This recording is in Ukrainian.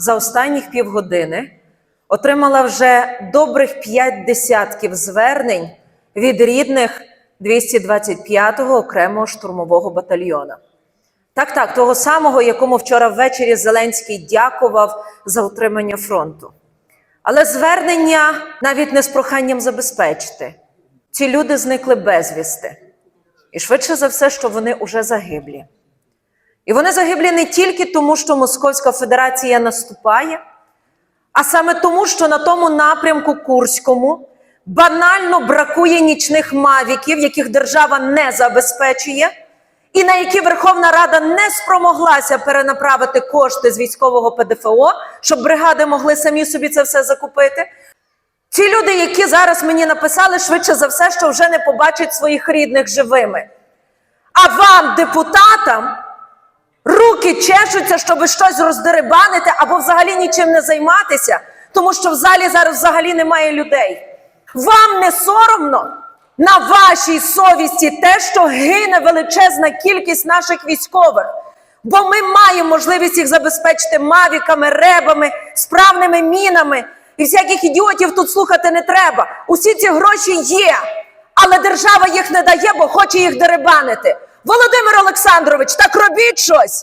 за останніх півгодини отримала вже добрих п'ять десятків звернень від рідних 225-го окремого штурмового батальйона. Так, так, того самого, якому вчора ввечері Зеленський дякував за утримання фронту. Але звернення навіть не з проханням забезпечити. Ці люди зникли безвісти. І швидше за все, що вони уже загиблі. І вони загиблі не тільки тому, що Московська Федерація наступає, а саме тому, що на тому напрямку Курському банально бракує нічних мавіків, яких держава не забезпечує, і на які Верховна Рада не спромоглася перенаправити кошти з військового ПДФО, щоб бригади могли самі собі це все закупити. Ці люди, які зараз мені написали, швидше за все, що вже не побачать своїх рідних живими. А вам, депутатам, руки чешуться, щоб щось роздеребанити або взагалі нічим не займатися, тому що в залі зараз взагалі немає людей. Вам не соромно на вашій совісті те, що гине величезна кількість наших військових. Бо ми маємо можливість їх забезпечити мавіками, ребами, справними мінами. І всяких ідіотів тут слухати не треба. Усі ці гроші є, але держава їх не дає, бо хоче їх деребанити. Володимир Олександрович, так робіть щось.